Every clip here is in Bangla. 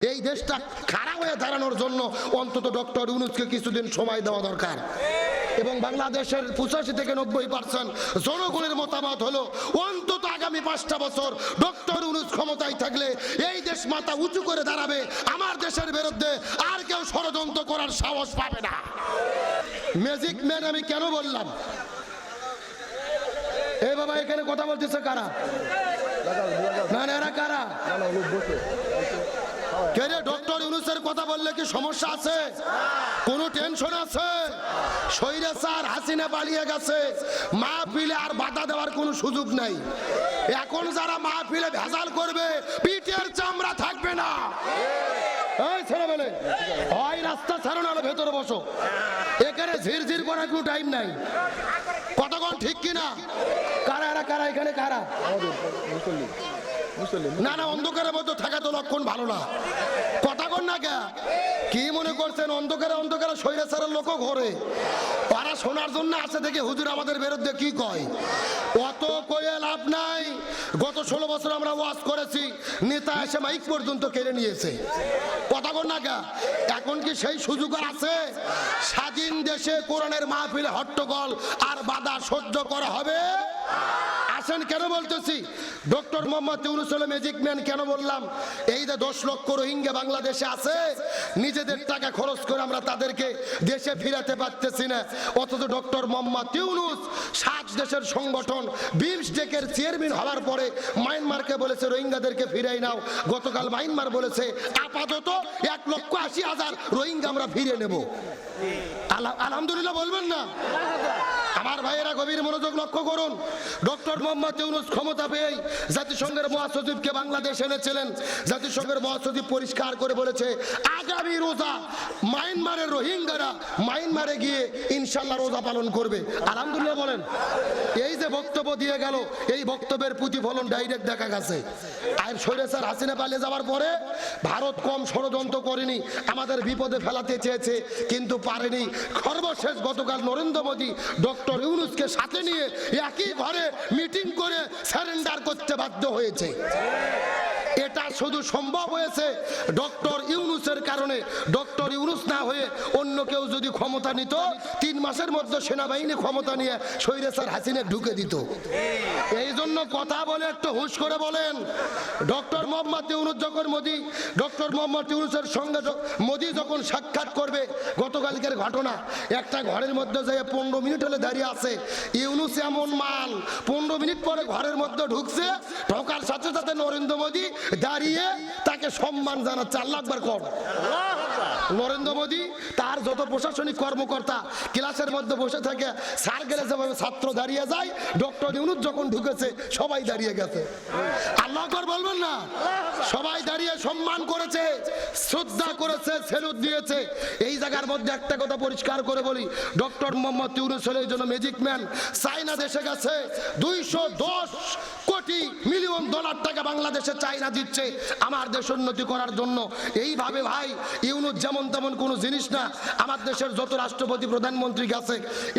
এই দেশটা খারাপ হয়ে দাঁড়ানোর জন্য অন্তত ডক্টর ইউনুসকে কিছুদিন সময় দেওয়া দরকার। এবং বাংলাদেশের পঁচাশি থেকে নব্বই পার্সেন্ট জনগণের মতামত হলো অন্তত আগামী পাঁচটা বছর ডক্টর ইউনুস ক্ষমতায় থাকলে এই দেশ মাথা উঁচু করে দাঁড়াবে। আমার দেশের বিরুদ্ধে আর কেউ ষড়যন্ত্র করার সাহস পাবে না। ম্যাজিক ম্যান আমি কেন বললাম? এই বাবা, এখানে কথা বলতেছে কারা? না, এরা কারা? কে রে ডক্টর ইউনুসের কথা বললে কি সমস্যা আছে? কোনো টেনশন আছে? শরীরে স্যার হাসিনা পালিয়ে গেছে। মা পিলে আর বাধা দেওয়ার কোনো সুযোগ নাই। এখন যারা মা পিলে ভেজাল করবে, পিঠের চামড়া থাকবে না। এই ছেলেবেলে হয় রাস্তা ছাড়ো না ভেতরে বসো। এখানে ঝিরঝির করার কোনো টাইম নাই। কতক্ষণ ঠিক কিনা? কারা কারা এখানে, কারা? না না, অন্ধকারের মধ্যে থাকা তো লক্ষণ ভালো না। কথা কর না কে? কি মনে করছেন অন্ধকারে অন্ধকারে স্বৈরাচারের লোকও ঘরে? তারা শোনার জন্য আছে দেখে হুজুর আমাদের বিরুদ্ধে কি কয়? অত কয়ে লাভ নাই। গত ষোলো বছর আমরা ওয়াজ করেছি, নেতা এসে মাইক পর্যন্ত কেড়ে নিয়েছে। এখন কি সেই সুযোগ আছে? স্বাধীন দেশে কোরআনের মাহফিলে, হট্টগোল আর বাধা সহ্য করা হবে? আসেন কেন বলতেছি? ডক্টর মোহাম্মদ ইউনুস হলো ম্যাজিক ম্যান কেন বললাম? এই যে দশ লক্ষ রোহিঙ্গা বাংলাদেশে আছে, নিজেদের টাকা খরচ করে আমরা তাদেরকে দেশে ফিরাতে পারতেছি না। অথচ ডক্টর মোহাম্মদ ইউনুস সাত দেশের সংগঠন বিমস্টেকের চেয়ারম্যান হওয়ার পরে মায়ানমারকে বলেছে, রোহিঙ্গাদেরকে ফিরাই নাও। গতকাল মায়ানমার বলেছে, আপাতত এক লক্ষ আশি হাজার রোহিঙ্গা আমরা ফিরে নেব। আলা- আলহামদুলিল্লাহ বলবেন না? আমার ভাইয়েরা গভীর মনোযোগ লক্ষ্য করুন। ডক্টর মোহাম্মদ ইউনুস ক্ষমতা পেয়েই জাতিসংঘের মহাসচিবকে বাংলাদেশ এনেছিলেন। জাতিসংঘের মহাসচিব পরিষ্কার করে বলেছে, আগামী রোজা মায়ানমারের রোহিঙ্গারা মায়ানমারে গিয়ে ইনশাল্লাহ রোজা পালন করবে। আলহামদুলিল্লাহ বলেন। এই যে বক্তব্য দিয়ে গেল, এই বক্তব্যের প্রতিফলন ডাইরেক্ট দেখা গেছে। আর স্বৈরাচার হাসিনা পালিয়ে যাওয়ার পরে ভারত কম ষড়যন্ত্র করেনি, আমাদের বিপদে ফেলাতে চেয়েছে, কিন্তু পারেনি। সর্বশেষ গতকাল নরেন্দ্র মোদী ডক্টর ইউনুসকে সাথে নিয়ে একই ঘরে মিটিং করে স্যারেন্ডার করতে বাধ্য হয়েছে। এটা শুধু সম্ভব হয়েছে ডক্টর ইউনুসের কারণে ডক্টর ইউনুস না হয়ে অন্য কেউ যদি ক্ষমতা নিত, তিন মাসের মধ্যে সেনাবাহিনী ক্ষমতা নিয়ে স্বৈরাচার হাসিনে ঢুকে দিত। এই জন্য কথা বলে একটু হুশ করে বলেন, ডক্টর মোহাম্মদ ইউনুস যখন মোদি, ডক্টর মোহাম্মদ ইউনুসের সঙ্গে মোদি যখন সাক্ষাৎ করবে, গতকালকের ঘটনা, একটা ঘরের মধ্যে যে পনেরো মিনিট হলে দাঁড়িয়ে আছে। ইউনুস এমন মাল, পনেরো মিনিট পরে ঘরের মধ্যে ঢুকছে, ঢোকার সাথে সাথে নরেন্দ্র মোদী দাঁড়িয়ে তাকে সম্মান জানাচ্ছে। আল্লাহ একবার কর। Lá, rapaz! নরেন্দ্র মোদী, তার যত প্রশাসনিক কর্মকর্তা ক্লাসের মধ্যে বসে থাকে, স্যার গেলে যেভাবে ছাত্র দাঁড়িয়ে যায়, ডক্টর ইউনুস যখন ঢুকেছে, সবাই দাঁড়িয়ে গেছে। আল্লাহ আকবার বলবেন না? সবাই দাঁড়িয়ে সম্মান করেছে, শ্রদ্ধা করেছে, সেলুট দিয়েছে। এই জায়গার মধ্যে একটা কথা পরিষ্কার করে বলি, ডক্টর মোহাম্মদ ইউনুস জন্য ম্যাজিক ম্যান চাইনা দেশে গেছে, দুইশো দশ কোটি মিলিয়ন ডলার টাকা বাংলাদেশে চাইনা দিচ্ছে, আমার দেশ উন্নতি করার জন্য। এইভাবে ভাই, ইউনুস যেমন তেমন কোনো জিনিস না। আমার দেশের যত রাষ্ট্রপতি, প্রধানমন্ত্রী গেছে,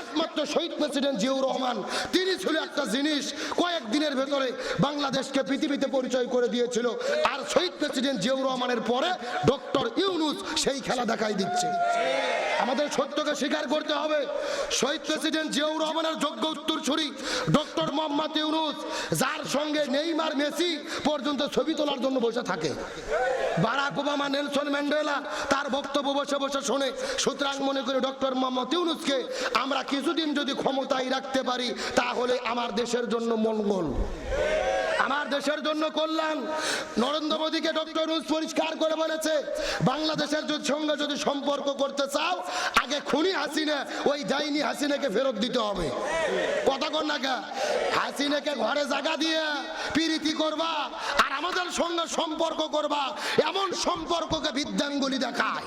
একমাত্র শহীদ প্রেসিডেন্ট জিয়াউর রহমান, তিনি ছিল একটা জিনিস কয়েক দিনের ভেতরে বাংলাদেশকে পৃথিবীতে পরিচয় করে দিয়েছিল। আর শহীদ প্রেসিডেন্ট জিয়াউর রহমানের পরে ডক্টর ইউনুস সেই খেলা দেখাই দিচ্ছে। আমাদের সত্যকে স্বীকার করতে হবে। শহীদ প্রেসিডেন্ট জিয়াউর রহমানের যোগ্য উত্তরসূরি ডক্টর মোহাম্মদ ইউনুস, যার সঙ্গে নেইমার মেসি পর্যন্ত ছবি তোলার জন্য বসে থাকে। বারাক ওবামা, নেলসন ম্যান্ডেলা, তার বক্তব্য বসে বসে শোনে। সুতরাং মনে করি ডক্টর মোহাম্মদ ইউনুসকে আমরা কিছুদিন যদি ক্ষমতায় রাখতে পারি, তাহলে আমার দেশের জন্য মঙ্গল। আমার দেশের জন্য কল্যাণ। নরেন্দ্র মোদীকে ডক্টর ইউনুস পরিষ্কার করে বলেছে, বাংলাদেশের সঙ্গে যদি সম্পর্ক করতে চাও, আগে খুনি হাসিনা, ওই ডাইনি হাসিনাকে ফেরত দিতে হবে। কথা কর না হাসিনাকে ঘরে জায়গা দিয়ে পিরিতি করবা, আর আমাদের সঙ্গে সম্পর্ক করবা, এমন সম্পর্ককে বিদ্যাঙ্গুলি দেখায়।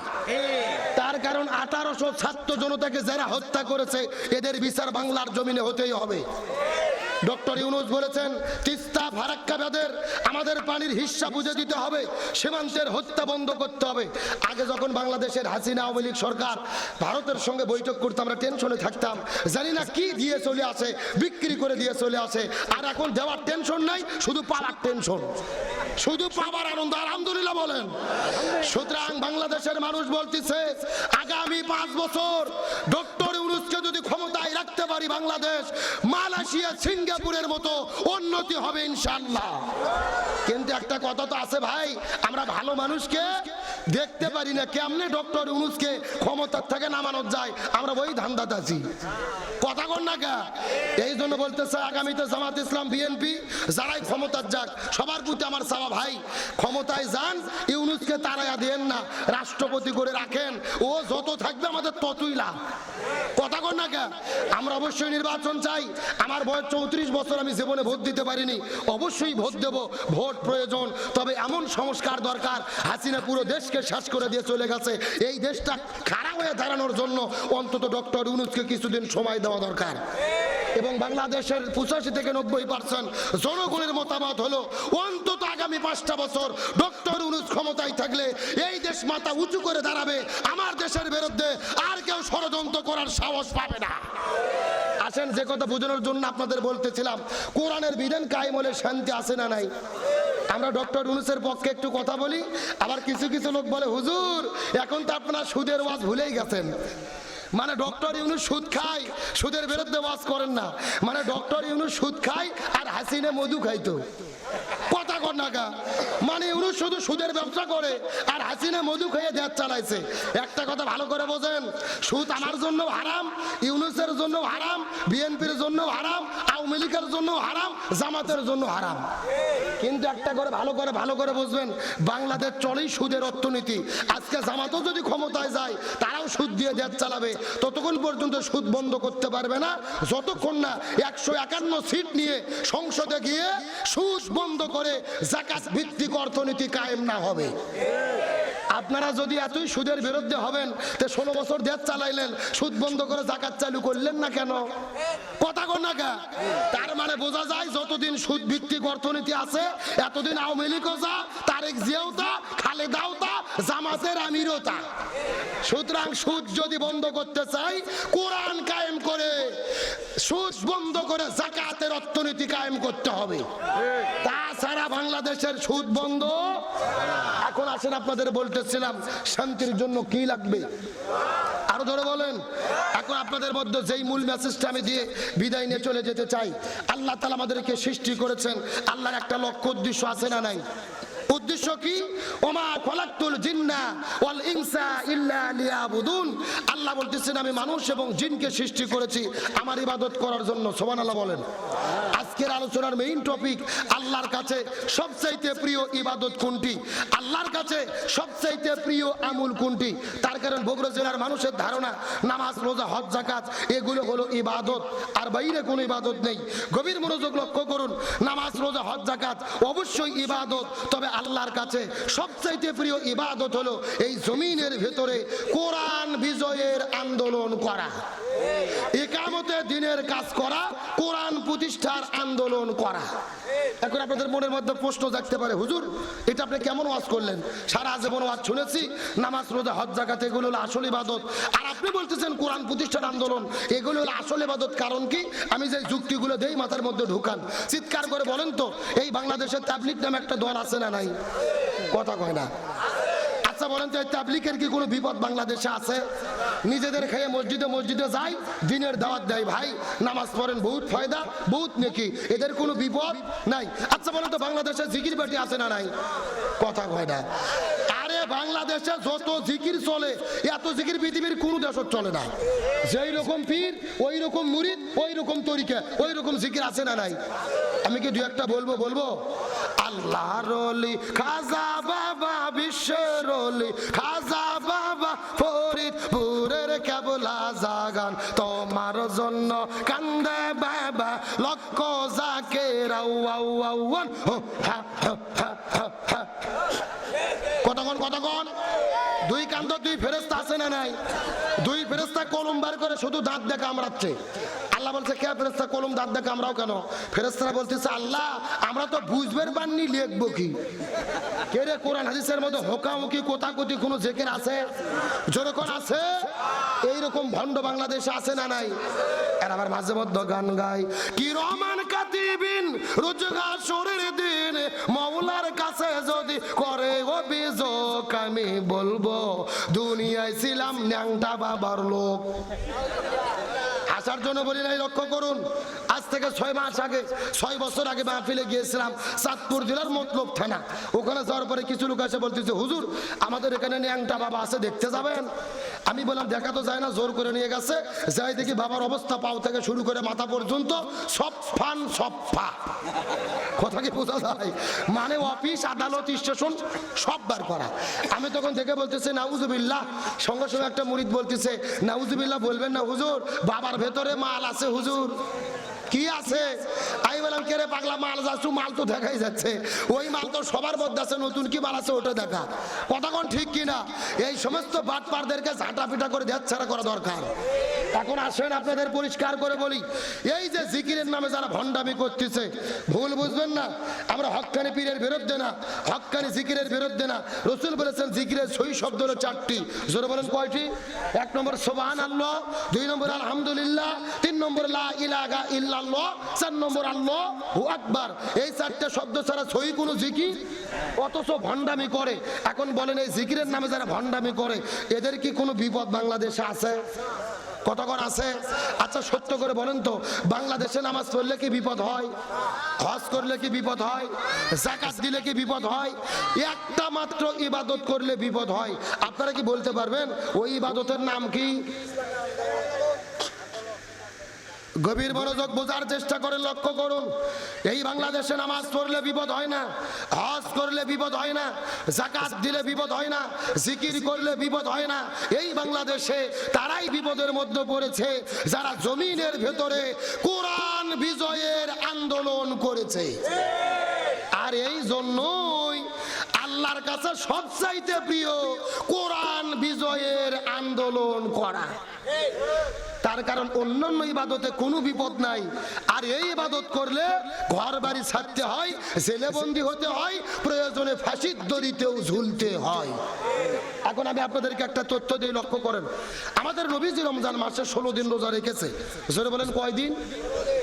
তার কারণ আঠারোশো ছাত্র জনতাকে যারা হত্যা করেছে, এদের বিচার বাংলার জমিনে হতেই হবে। ডক্টর ইউনুস বলেছেন, তিস্তা ফারাক্কা বাঁধের আমাদের পানির হিস্সা বুঝে দিতে হবে, সীমান্তের হত্যা বন্ধ করতে হবে। আগে যখন বাংলাদেশের হাসিনা আওয়ামী লীগ সরকার ভারতের সঙ্গে বৈঠক করতে, আমরা টেনশনে থাকতাম। জানি না কি দিয়ে চলে আসে, বিক্রি করে দিয়ে চলে আসে, আর এখন দেওয়ার টেনশন নাই, শুধু পাওয়ার টেনশন। শুধু পাওয়ার আনন্দ, আলহামদুলিল্লাহ বলেন। সুতরাং বাংলাদেশের মানুষ বলতেছে, আগামী পাঁচ বছর ডক্টর ইউনুসকে যদি ক্ষমতায় রাখতে পারি বাংলাদেশ। মালয়েশিয়া, সিঙ্গাপুরের মতো উন্নতি হবে ইনশাল্লাহ কিন্তু একটা কথা তো আছে ভাই, আমরা ভালো মানুষকে দেখতে পারি না কেমনে ডক্টর ইউনুসকে ক্ষমতার থেকে নামানো যায়। আমরা ওই ধান্দাতে আছি। কথা কর না কে? এই জন্য বলতে বলতেছে আগামীতে জামাত ইসলাম, বিএনপি, যারাই ক্ষমতার যাক, সবার প্রতি আমার সাবা ভাই, ক্ষমতায় যান, ইউনুসকে তারাইয়া দেন না, রাষ্ট্রপতি করে রাখেন। ও যত থাকবে আমাদের ততই লাভ। কথা কর না কে? আমরা অবশ্যই নির্বাচন চাই। আমার বয়স চৌত্রিশ বছর, আমি জীবনে ভোট দিতে পারিনি। অবশ্যই ভোট দেব। ভোট প্রয়োজন। তবে এমন সংস্কার দরকার। হাসিনা পুরো দেশকে শেষ করে দিয়ে চলে গেছে। এই দেশটা খারাপ হয়ে দাঁড়ানোর জন্য অন্তত ডক্টর ইউনুসকে কিছুদিন সময় দেওয়া দরকার। এবং বাংলাদেশের পঁচাশি থেকে নব্বই পার্সেন্ট জনগণের মতামত হলো, অন্তত আগামী পাঁচটা বছর ডক্টর ইউনুস ক্ষমতায় থাকলে এই দেশ মাথা উঁচু করে দাঁড়াবে। আমার দেশের বিরুদ্ধে আর কেউ ষড়যন্ত্র করার সাহস পাবে না। আসেন, যে কথা বোঝানোর জন্য আপনাদের বলতেছিলাম, কোরআনের বিধান কায়েম হলে শান্তি আসে না নাই? আমরা ডক্টর ইউনুসের পক্ষে একটু কথা বলি, আবার কিছু কিছু লোক বলে, হুজুর, এখন তো আপনারা সুদের ওয়াজ ভুলেই গেছেন। মানে ডক্টর ইউনুস সুদ খায়, সুদের বিরুদ্ধে ওয়াজ করেন না। মানে ডক্টর ইউনুস সুদ খায় আর হাসিনে মধু খাইতো। কথা কর না গা। মানে ইউনুস শুধু সুদের ব্যবসা করে আর হাসিনা মধু খেয়ে দেশ চালাইছে। একটা কথা ভালো করে বোঝেন, সুদ আমার জন্য হারাম, ইউনুসের জন্য হারাম, বিএনপির জন্য হারাম, আওয়ামী লীগের জন্য হারাম, জামাতের জন্য হারাম। কিন্তু একটা করে ভালো করে ভালো করে বুঝবেন, বাংলাদেশ চলেই সুদের অর্থনীতি। আজকে জামাতও যদি ক্ষমতায় যায়, তারাও সুদ দিয়ে দেশ চালাবে। ততক্ষণ পর্যন্ত সুদ বন্ধ করতে পারবে না। যতক্ষণ না একশো একান্ন সিট নিয়ে সংসদে গিয়ে সুদ বন্ধ করে জাকাত ভিত্তিক অর্থনীতি কায়েম না হবে। আপনারা যদি এতই সুদের বিরুদ্ধে হবেন, তো ষোলো বছর দেশ চালাইলেন, সুদ বন্ধ করে জাকাত চালু করলেন না কেন? কথা কর না কে? তার মানে বোঝা যায় যতদিন সুদ ভিত্তিক অর্থনীতি আছে, এতদিন আওয়ামী লীগও যা, তারেক জিয়াও তা খালেদাও জামাতের আমিরও সুতরাং সুদ যদি বন্ধ করতে চাই, কোরআন কায়েম করে সুদ বন্ধ করে জাকাতের অর্থনীতি কায়েম করতে হবে। তাছাড়া বাংলাদেশের সুদ বন্ধ। এখন আসেন আপনাদের বলতেছিলাম, শান্তির জন্য কি লাগবে? ধরে বলেন। এখন আপনাদের মধ্যে যেই মূল মেসেজটা আমি দিয়ে বিদায় নিয়ে চলে যেতে চাই, আল্লাহ তালা আমাদেরকে সৃষ্টি করেছেন। আল্লাহর একটা লক্ষ্য, উদ্দেশ্য আছে না নাই? উদ্দেশ্য কি? ওমা খলাক্তুল জিন্না ওয়াল ইনসা ইল্লা লিয়াবুদুন। আল্লাহ বলতেছেন, আমি মানুষ এবং জিনকে সৃষ্টি করেছি, আমার ইবাদত করার জন্য। সুবহানাল্লাহ বলেন। আজকের আলোচনার মেইন টপিক আল্লাহর কাছে সবচাইতে প্রিয় ইবাদত কোনটি? আল্লাহর কাছে সবচাইতে প্রিয় আমুল কোনটি? তার কারণ বগুড়া জেলার মানুষের ধারণা, নামাজ, রোজা, হজ জাকাত এগুলো হলো ইবাদত। আর বাইরে কোনো ইবাদত নেই। গভীর মনোযোগ লক্ষ্য করুন, নামাজ, রোজা, হজ জাকাত অবশ্যই ইবাদত। তবে আল্লাহর কাছে সবচাইতে প্রিয় ইবাদত হলো এই জমিনের ভেতরে কোরআন বিজয়ের আন্দোলন করা। একামতে দিনের কাজ করা, কোরআন প্রতিষ্ঠার আন্দোলন করা। এখন আপনাদের মনের মধ্যে প্রশ্ন জাগতে পারে, হুজুর, এটা আপনি কেমন ওয়াজ করলেন? সারা জীবন ওয়াজ শুনেছি, নামাজ, রোজা, হজ জাকাত এগুলো হলো আসল ইবাদত। আর আপনি বলতেছেন কোরআন প্রতিষ্ঠার আন্দোলন, এগুলো হলো আসল ইবাদত, কারণ কি? আমি যে যুক্তিগুলো দেই মাথার মধ্যে ঢুকান। চিৎকার করে বলেন তো, এই বাংলাদেশের তাবলিক নামে একটা দল আছে না নাই? কথা কয় না। আচ্ছা বলেন তো তাবলিকের কি কোনো বিপদ বাংলাদেশে আছে? নিজেদের খেয়ে মসজিদে মসজিদে যায় দিনের দাওয়াত দেয় ভাই, নামাজ পড়েন, বহুত ফায়দা, বহুত নেকি, এদের কোনো বিপদ নাই। আচ্ছা বলেন তো, বাংলাদেশে জিকির বাটি আছে না নাই? কথা কয় না। বাংলাদেশে যত জিকির চলে, এত জিকির পৃথিবীর কোনো দেশত চলে না। যেই রকম পীর, ওই রকম মুরিদ, ওই রকম তরিকা, ওই রকম জিকির আছে না নাই? আমি কি দু একটা বলব বলব? আল্লাহ রলি খাজা বাবা, বিশ্বের অলি, খাজা বাবা, ফরিদপুরের কেবলা জাগান। তোমার জন্য কান্দে বাবা, লক্ষ জাকে রাউয়ান কতক্ষণ কতক্ষণ দুই কান্ত দুই ফেরেস্তা আছে না নাই দুই ফেরেস্তা কলম বার করে শুধু দাঁত দেখা আমরাচ্ছে। আল্লাহ বলছে, কে ফেরেস্তা কলম দাঁত দেখা আমরাও কেন? ফেরেস্তারা বলতেছে, আল্লাহ, আমরা তো বুঝবেন বাননি লিখব কি? কে রে, কোরআন হাদিসের মধ্যে হোকামুখি কোথাকুতি কোনো জেকের আছে? যেরকম আছে, এইরকম ভণ্ড বাংলাদেশে আছে না নাই? এর আবার মাঝে মধ্যে গান গায়। কি রহমান কাতিবিন রোজগার শরীর দিন মৌলার কাছে যদি করে অভিযোগ, আমি বলব, দুনিয়ায় ছিলাম ন্যাংটা বাবার লোক। আসার জন্য বলি নাই লক্ষ্য করুন। আজ থেকে ছয় মাস আগে, ছয় বছর আগে মাহফিলে গিয়েছিলাম, চাঁদপুর জেলার মতলব থানা। ওখানে যাওয়ার পরে কিছু লোক এসে বলতেছে, হুজুর, আমাদের এখানে ন্যাংটা বাবা আছে, দেখতে যাবেন? আমি বললাম, দেখা তো যায় না, জোর করে নিয়ে গেছে। যাই দেখি বাবার অবস্থা, পাও থেকে শুরু করে মাথা পর্যন্ত সব ফান, সব ফা। কথা কি বোঝা যায়? মানে অফিস, আদালত, স্টেশন, সব বার করা। আমি তখন দেখে বলতেছি, নাউজুবিল্লাহ। সঙ্গে সঙ্গে একটা মুরিদ বলতেছে, নাউজুবিল্লাহ বলবেন না, হুজুর, বাবার ভেতরে মাল আছে, হুজুর। কি আছে? আমি বললাম, কে রে পাগলা, মাল যাচ্ছু মাল তো দেখাই যাচ্ছে। ওই মাল তো সবার মধ্যে আছে, নতুন কি মাল আছে ওটা দেখা। কতক্ষণ ঠিক কিনা? এই সমস্ত বাটপারদেরকে ঝাঁটা পিটা করে দেওয়া ছাড়া করা দরকার। এখন আসেন আপনাদের পরিষ্কার করে বলি। এই যে জিকিরের নামে যারা ভণ্ডামি করতেছে, ভুল বুঝবেন না, আমরা হক্কানি পীরের বিরুদ্ধে না হক্কানি জিকিরের বিরুদ্ধে না। রসুল বলেছেন জিকিরের সই শব্দ হলো চারটি। জোরে বলেন কয়টি? এক নম্বর সোবাহান আল্লাহ দুই নম্বর, আলহামদুলিল্লাহ, তিন নম্বর, লা ইলাহা ইল্লাল্লাহ, চার নম্বর, আল্লাহ হু আকবার। এই চারটে শব্দ ছাড়া সই কোনো জিকির? অথচ ভণ্ডামি করে। এখন বলেন এই জিকিরের নামে যারা ভণ্ডামি করে, এদের কি কোনো বিপদ বাংলাদেশে আছে? কতক্ষণ আছে? আচ্ছা সত্য করে বলেন তো, বাংলাদেশে নামাজ পড়লে কি বিপদ হয়? হজ করলে কি বিপদ হয়? জাকাত দিলে কি বিপদ হয়? একটা মাত্র ইবাদত করলে বিপদ হয়। আপনারা কি বলতে পারবেন? ওই ইবাদতের নাম কি? গভীর মনোযোগ বোঝার চেষ্টা করে লক্ষ্য করুন। এই বাংলাদেশে নামাজ পড়লে বিপদ হয় না, হজ করলে বিপদ হয় না জাকাত দিলে বিপদ হয় না, জিকির করলে বিপদ হয় না। এই বাংলাদেশে তারাই বিপদের মধ্যে পড়েছে, যারা জমিনের ভেতরে কোরআন বিজয়ের আন্দোলন করেছে। আর এই জন্যই আল্লাহর কাছে সবচাইতে প্রিয় কোরআন বিজয়ের আন্দোলন করা। তার কারণ অন্যান্য ইবাদতে কোনো বিপদ নাই। আর এই ইবাদত করলে ঘর বাড়ি ছাড়তে হয়, জেলেবন্দি হতে হয়, প্রয়োজনে ফাঁসির দড়িতেও ঝুলতে হয়। এখন আমি আপনাদেরকে একটা তথ্য দিয়ে লক্ষ্য করেন। আমাদের নবীজি রমজান মাসে ষোলো দিন রোজা রেখেছে। জোরে বলেন কয়দিন?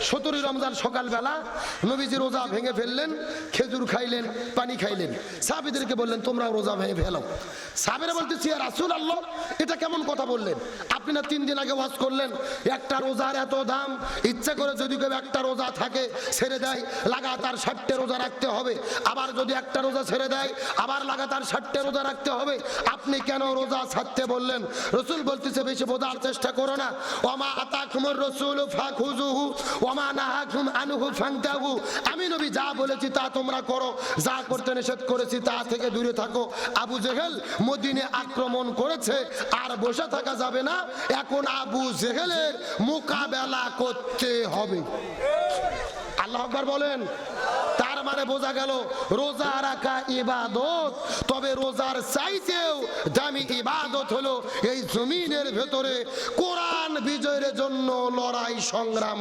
সতেরোই রমজান সকালবেলা নবীজি রোজা ভেঙে ফেললেন, খেজুর খাইলেন, পানি খাইলেন। সাহাবিদেরকে বললেন, তোমরাও রোজা ভেঙে ফেলো। সাহাবিরা বলতেছি রাসূল আল্লাহ এটা কেমন কথা বললেন? আপনি না তিন দিন আগে ওয়াজ করলেন, একটা রোজার এত দাম, ইচ্ছা করে যদি কেউ একটা রোজা থাকে, ছেড়ে দেয়, লাগাতার ষাটটে রোজা রাখতে হবে। আবার যদি একটা রোজা ছেড়ে দেয়, আবার লাগাতার ষাটটে রোজা রাখতে হবে। আপনি কেন রোজা ছাড়তে বললেন? রসুল বলতেছে, বেশি বোঝার চেষ্টা করো না। ওমা আতাকুমুর রসুল ফাখুজুহু ওমা নাহাকুম আনহু ফান্তাহু আমি নবী যা বলেছি তা তোমরা করো, যা করতে নিষেধ করেছি তা থেকে দূরে থাকো। আবু জেহেল মদিনে আক্রমণ করেছে, আর বসে থাকা যাবে না। এখন আবু জেহেলের মোকাবেলা করতে হবে। আল্লাহ আকবার বলেন। তার মানে বোঝা গেল, রোজা রাখা ইবাদত, তবে রোজার চাইতেও দামি ইবাদত হলো এই জমিনের ভেতরে কোরআন বিজয়ের জন্য লড়াই সংগ্রাম